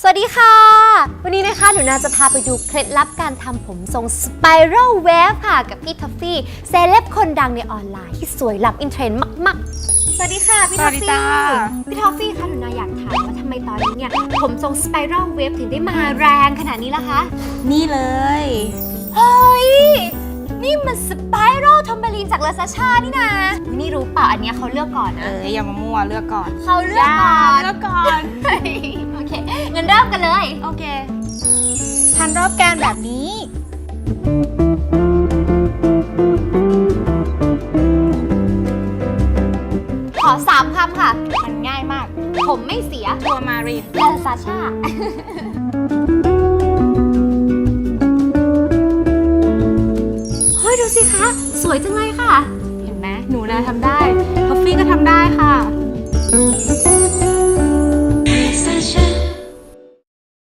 สวัสดีค่ะ วันนี้นะคะหนูนาจะพาไปดูเคล็ดลับการทำผมทรงสไปรัลเวฟค่ะ กับพี่ท็อฟฟี่เซเลบคนดังในออนไลน์ที่สวยล้ำอินเทรนด์มาก ๆ สวัสดีค่ะ พี่สท็อวัฟสดีฟี่จ้า พี่ท็อฟฟี่คะหนูนาอยากถามว่าทำไมตอนนี้เนี่ย ผมทรงสไปรัลเวฟถึงได้มาแรงขนาดนี้ล่ะคะนี่เลย เฮ้ย นี่มันสไปรัลทอมเบอรีนจากลาซาชานี่นะนี่รู้เปล่าอันเนี้ยเขาเลือกก่อนเอนะออย่ามามั่วเลือกก่อนเขาเลือกก่อน เลือกก่อน เฮ้ยโอเคงั้นเริ่มกันเลย โอเค พันรอบแกนแบบนี้ ขอสามคำค่ะ มันง่ายมาก ผมไม่เสียตัวมารีนลาซาชา เฮ้ย ดูสิคะ สวยจังเลยค่ะ เห็นไหมหนูนาทำได้ท็อฟฟี่ก็ทำได้ค่ะ